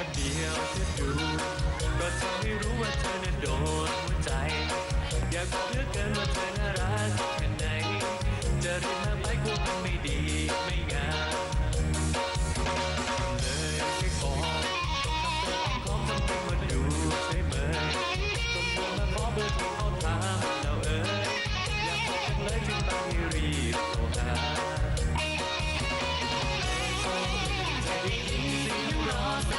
ก็เดียวเธอดูก็ทำให้รู้ว่าเธอนั้นโดนหัวใจ อยากบอกเหลือเกินว่าเธอ ก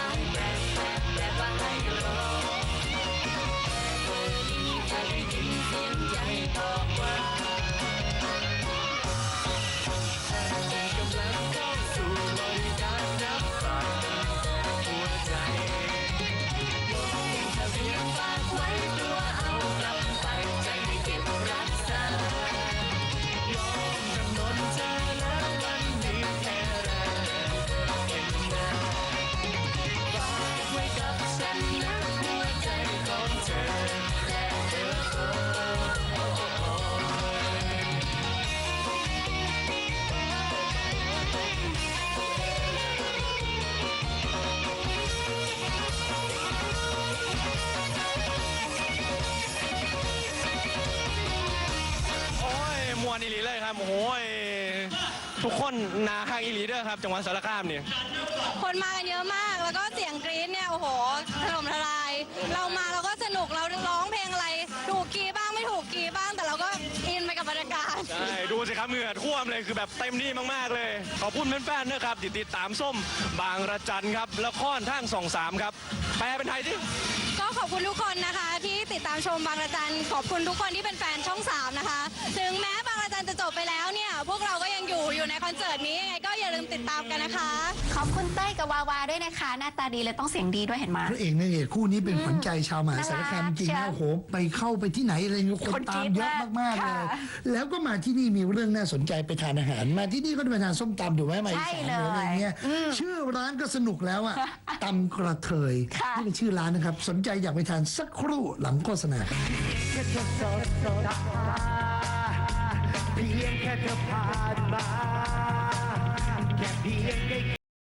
มวนอีหลีเลยครับโอ้ยทุกคนนาข้างอีหลีเด้อครับ จังหวัดสารคามนี่คนมากันเยอะมากแล้วก็เสียงกรี๊ดเนี่ยโอ้โหถล่มทลาย เรามาเราก็สนุกเราร้องเพลงอะไร ถูกกีย์บ้างไม่ถูกกีย์บ้าง แต่เราก็อินไปกับบรรยากาศใช่ดูสิครับเหงื่อท่วมเลยคือแบบเต็มที่มากๆเลย ขอบคุณแฟนๆนะครับที่ติดตามส้มบางระจันครับละครทางสองสามครับแปลเป็นไทยที่ก็ ขอบคุณทุกคนนะคะ ที่ติดตามชมบางระจันขอบคุณทุกคนที่เป็นแฟนช่องสามนะคะ ถึงแม้บางระจันจะจบไปแล้วเนี่ย พวกเราก็ยังอยู่อยู่ในคอนเสิร์ตนี้ยังไงก็อย่าลืมติดตามกันนะคะ ขอบคุณเต้ยกับวาวาด้วยนะคะ หน้าตาดีเลยต้องเสียงดีด้วยเห็นไหม พระเอกนางเอกคู่นี้เป็นขวัญใจชาวมหาสารคามจริงน่ารันะกโอ้โหไปเข้าไปที่ไหนอะไรเงี้ยคนคนกรี๊ตามดเยอะมากมากๆเลยค่ะแล้วก็มาที่นี่มีเรื่องน่าสนใจไปทานอาหาร มาที่นี่ก็ได้ไปทานส้มตำถูกไหมมาอีใช่สานเลยหรืออะไรเงี้ย ชื่อร้านก็สนุกแล้วอะตำกระเทยค่ะ นี่เป็นชื่อร้านนะครับ สนใจอยากอยากไปทานสักครู่หลังโฆษณาเพียงแค่เธอผ่านมาแค่เพียงได้